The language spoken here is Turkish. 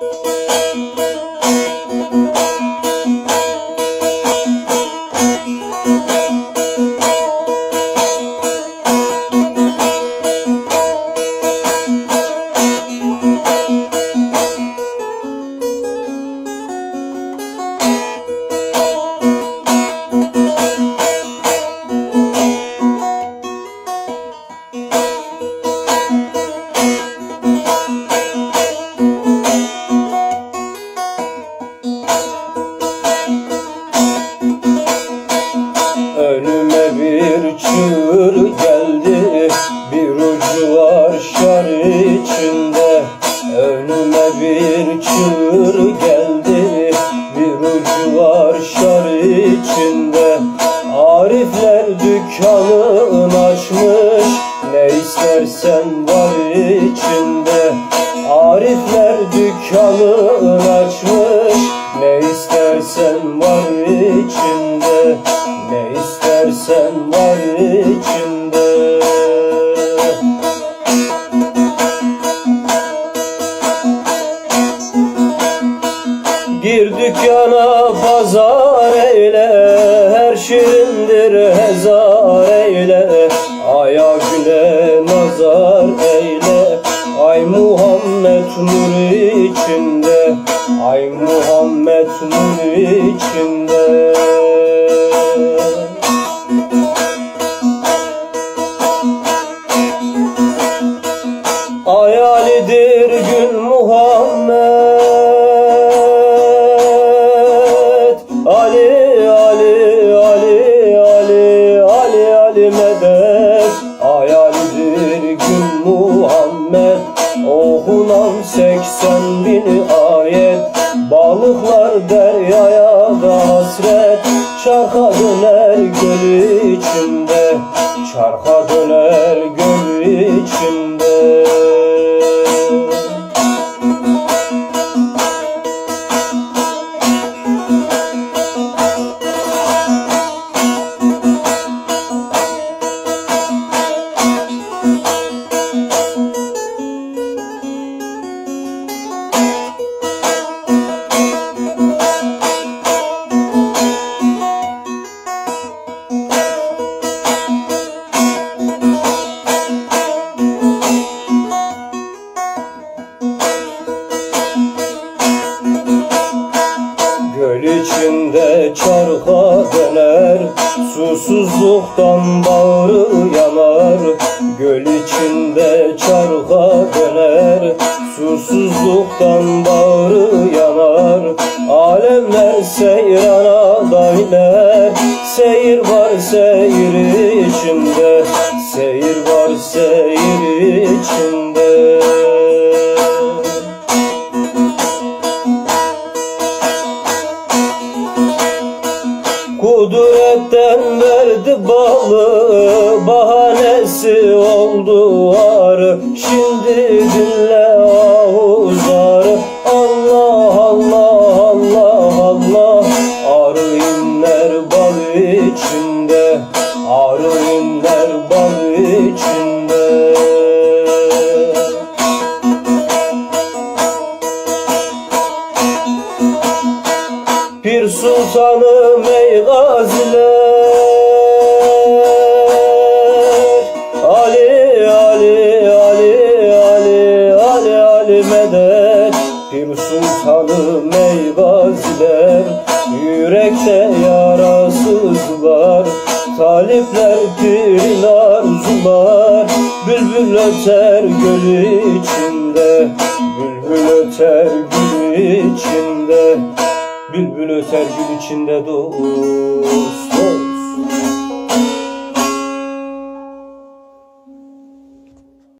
Önüme var şar içinde. Önüme bir çığır geldi. Bir ucu var şar içinde. Arifler dükkanını açmış. Ne istersen var içinde. Arifler dükkanını açmış. Ne istersen var içinde. Ne istersen var içinde Gir dükkana pazar eyle Her şirindir hezar eyle. Aya güne nazar eyle Ay Muhammed nur içinde Ay Muhammed nur içinde Ali Ali Ali Ali Ali Ali medet Hayalidir gün Muhammed. Okunan seksen bin ayet. Balıklar deryaya da hasret. Çarka döner göl içinde. Çarka döner göl içinde Göl içinde çarka döner Susuzluktan bağrı yanar. Göl içinde çarka döner Susuzluktan bağrı yanar. Alemler seyrana dayler Seyir var seyir içinde Seyir var seyir içinde Kudretten verdi balı Bahanesi oldu arı. Şimdi dinle ahuzarı Allah Allah Allah Allah. Arı inler bal içinde Arı inler bal içinde Pir sultanım ey gaziler. Ali Ali Ali Ali Ali Ali medet. Pir sultanım ey gaziler. Yürekte yarasız var. Talipler pirin arzular Bülbül öter göl içinde. Bülbül öter gül içinde Bülbül öter gül içinde dost, dost.